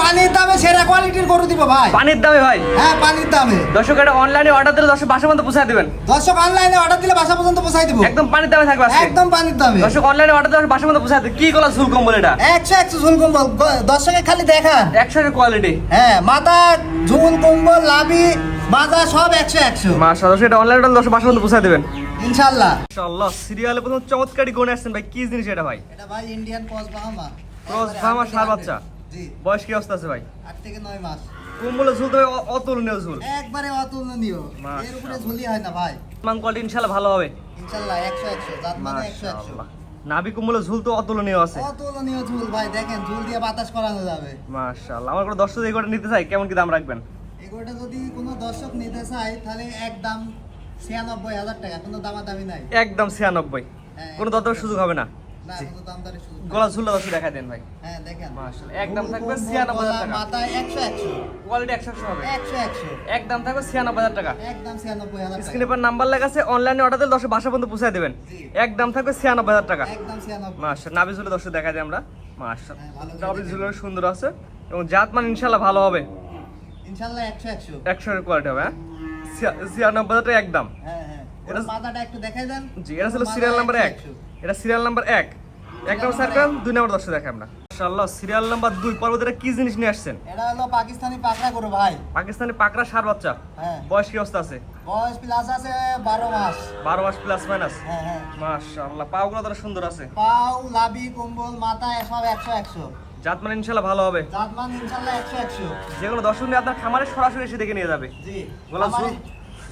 পানির দামে সেরা কোয়ালিটির গরু দিব ভাই। পানির দামে ভাই? হ্যাঁ পানির দামে। দর্শক এটা অনলাইনে অর্ডার দিলে দর্শক বাসা পর্যন্ত পৌঁছায় দিবেন। দর্শক অনলাইনে অর্ডার দিলে বাসা পর্যন্ত পৌঁছাই দিব। একদম পানির দামে থাকবে একদম পানির দামে। দর্শক অনলাইনে অর্ডার দিলে বাসা পর্যন্ত পৌঁছায় কি গলা ঝুল কম্বল এটা? একশো একশো ঝুল কম্বল। দর্শকে খালি দেখান। একশো কোয়ালিটি হ্যাঁ মাথা ঝুল কম্বল লাভি মাজা সব একশো একশো। মাশাআল্লাহ দর্শক এটা অনলাইনে অর্ডার দর্শক বাসা পর্যন্ত পৌঁছায় দিবেন। ইনশাল্লাহ মাশাআল্লাহ সিরিয়ালে প্রথম চমৎকারই গনে আসছেন ভাই। কি জিনিস এটা ভাই? এটা ভাই Indian cross Brahma cross Brahma ষাঁড় বাচ্চা। বয়স কি অবস্থা আছে ভাই? আট থেকে নয় মাস। ঝুল তো অতুলনীয় ঝুল। একবারে অতুলনীয়। এর উপরে ঝুলি হয় না ভাই। মান কোয়ালিটি ইনশাআল্লাহ ভালো হবে। একশো জাত মানে নাভি ঝুল তো অতুলনীয় আছে। অতুলনীয় ঝুল ভাই দেখেন ঝুল দিয়ে বাতাস করানো যাবে। মাশাআল্লাহ। আমার কোনো দর্শক এই নিতে চাই কেমন কি দাম রাখবেন? এগুলোটা যদি কোনো দর্শক নিতে চায় তাহলে একদম ছিয়ানব্বই হাজার টাকা কোনো দামাদামি নাই। একদম ছিয়ানব্বই। হ্যাঁ, কোনো দরদামের সুযোগ হবে না। গলা ঝুলটা দর্শক দেখা দেন ভাই। হ্যাঁ দেখেন। মাশাআল্লাহ, একদম থাকবে 96,000 টাকা। কোয়ালিটি একশো একশো। হবে। একদম থাকবে ছিয়ানব্বই হাজার টাকা। একদম ছিয়ানব্বই হাজার স্ক্রিনে পর নাম্বার লেখা আছে অনলাইনে অর্ডার দিলে দর্শক বাসা পর্যন্ত পৌঁছে দেবেন। একদম থাকবে ছিয়ানব্বই হাজার টাকা। একদম ছিয়ানব্বই। মাসা নাবি ঝুলে দর্শক দেখা যায় আমরা। মাসা হ্যাঁ, নাবি ঝুলে সুন্দর আছে এবং জাত মান ইনশাল্লাহ ভালো হবে। একশো কোয়ালিটি হবে হ্যাঁ? ছিয়া- ছিয়ানব্বই হাজার টাকা একদম হ্যাঁ হ্যাঁ। এটা- মাথাটা একটু দেখাই দেন। জি এটা ছিল সিরিয়াল নাম্বার এক। 100, এটা সিরিয়াল নাম্বার এক। এক নম্বর সার্কেল দুই নম্বর দর্শক দেখে আমরা। মাশাআল্লাহ সিরিয়াল নাম্বার দুই। পর্বতের কি জিনিস নিয়ে আসছেন? এটা হলো পাকিস্তানি পাকড়া গরু ভাই। পাকিস্তানি পাকড়া সার বাচ্চা। হ্যাঁ। বয়স কি অবস্থা আছে? বয়স প্লাস আছে বারো মাস। বারো মাস প্লাস মাইনাস হ্যাঁ হ্যাঁ। মাশাআল্লাহ সুন্দর আছে। পাও লাবি কম্বল মাথা সব একশো একশো। জাত মানে ইনশাল্লাহ ভালো হবে। জাতমান ইনশাল্লাহ একশো একশো। যে কোনো দর্শক নিয়ে আপনার খামারে সরাসরি এসে দেখে নিয়ে যাবে। জি।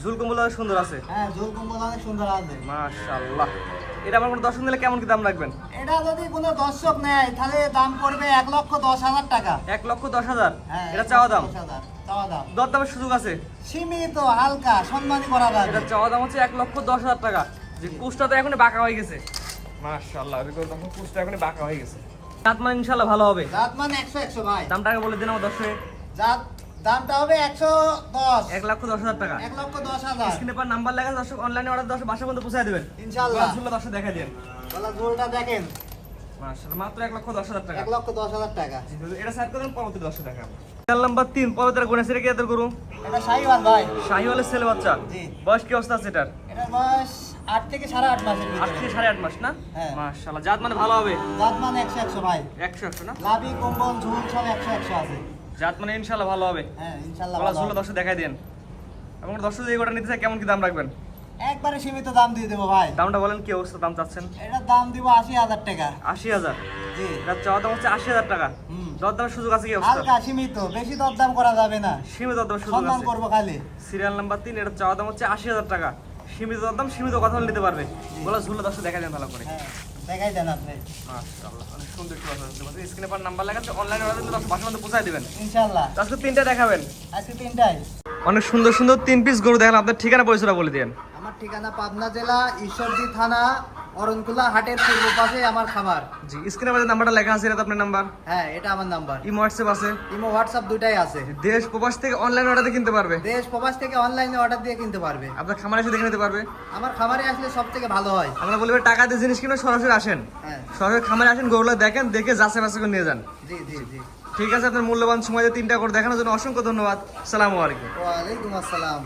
ঝুল সুন্দর আছে। হ্যাঁ ঝোল কম্বল অনেক সুন্দর আছে। মাশাআল্লাহ। এটা আমার কোনো দর্শক নিলে কেমন কি দাম রাখবেন? এটা যদি কোনো দর্শক নেয় তাহলে দাম পড়বে এক লক্ষ দশ হাজার টাকা। এক লক্ষ দশ হাজার? হ্যাঁ এটা চাওয়া দাম? চাওয়া দাম। দর দামের সুযোগ আছে? সীমিত হালকা সম্মানী করা এটা চাওয়া দাম হচ্ছে এক লক্ষ দশ হাজার টাকা। যে কুচটা তো এখন বাঁকা হয়ে গেছে। মাশাআল্লাহ তখন কুচটা এখন বাঁকা হয়ে গেছে। দাঁত মানে ইনশাল্লাহ ভালো হবে। জাতমান একশো একশো ভাই। দামটা আগে বলে দিন আমার দর্শকে। জাত দামটা হবে একশো দশ। এক লক্ষ দশ হাজার টাকা। এক লক্ষ দশ হাজার। স্ক্রিনে পর নাম্বার লেখা দর্শক অনলাইনে অর্ডার দর্শক বাসা পর্যন্ত পৌঁছায় দেবেন। ইনশাআল্লাহ। ষোলো দর্শক দেখা দেন বলা ঝোলটা দেখেন। মাত্র এক লক্ষ দশ হাজার টাকা। এক লক্ষ দশ হাজার টাকা। এটা সাইড করেন পরবর্তী দর্শক দেখা চ্যানেল নাম্বার তিন পরবর্তী গুণে সেটা কি এদের করুন এটা শাহিওয়াল ভাই। শাহিওয়ালের ছেলে বাচ্চা। জি। বয়স কি অবস্থা আছে এটার? এটা বয়স আট থেকে সাড়ে আট মাসের আট থেকে সাড়ে আট মাস না? হ্যাঁ। জাত মানে ভালো হবে? জাতমান একশো একশো ভাই। একশো একশো না? লাভি কম্বল ঝুল সব একশো একশো আছে। জাত মানে ইনশাল্লাহ ভালো হবে। হ্যাঁ ইনশাল্লাহ ভালো ঝুলো দর্শক দেখাই দেন এবং দর্শক যে গোটা নিতে চায় কেমন কি দাম রাখবেন? একবারে সীমিত দাম দিয়ে দেবো ভাই। দামটা বলেন কি অবস্থা দাম চাচ্ছেন? এটার দাম দিব আশি হাজার টাকা। আশি হাজার? জি। এটা চাওয়া দাম হচ্ছে আশি হাজার টাকা। হুম। দর দামের সুযোগ আছে কি অবস্থা? হালকা সীমিত বেশি দরদাম করা যাবে না। সীমিত দর দামের সুযোগ সম্মান আছে। করব খালি। সিরিয়াল নাম্বার তিন এটা চাওয়া দাম হচ্ছে আশি হাজার টাকা। সীমিত দাম সীমিত কথা বলে নিতে পারবে। বলা ঝুলো দর্শক দেখা দেন ভালো করে। হ্যাঁ। দেখাই দেন আপনি। মাশাআল্লাহ অনেক সুন্দর একটি স্ক্রিনে পর নাম্বার অনলাইনে অর্ডার দিলে পৌঁছায় দিবেন। ইনশাল্লাহ আজকে তিনটা দেখাবেন। আজকে তিনটাই। অনেক সুন্দর সুন্দর তিন পিস গরু দেখালাম আপনার ঠিকানা পরিচয়টা বলে দিন আমার ঠিকানা পাবনা জেলা ঈশ্বরজি থানা অরণকুলা হাটের পূর্ব পাশে আমার খামার। জি স্ক্রিনে আমাদের নাম্বারটা লেখা আছে এটা আপনার নাম্বার হ্যাঁ এটা আমার নাম্বার ইমো হোয়াটসঅ্যাপ আছে? ইমো হোয়াটসঅ্যাপ দুটাই আছে। দেশ প্রবাস থেকে অনলাইন অর্ডারে কিনতে পারবে? দেশ প্রবাস থেকে অনলাইনে অর্ডার দিয়ে কিনতে পারবে। আপনার খামারে এসে দেখে নিতে পারবে। আমার খামারে আসলে সব থেকে ভালো হয়। আমরা বলবে টাকা দিয়ে জিনিস কিনে সরাসরি আসেন। হ্যাঁ। সরাসরি খামারে আসেন গরুগুলো দেখেন দেখে যাচাই বাছাই করে নিয়ে যান। জি জি জি। ঠিক আছে আপনার মূল্যবান সময় দিয়ে তিনটা করে দেখানোর জন্য অসংখ্য ধন্যবাদ। সালামু আলাইকুম। ওয়ালাইকুম আসসালাম।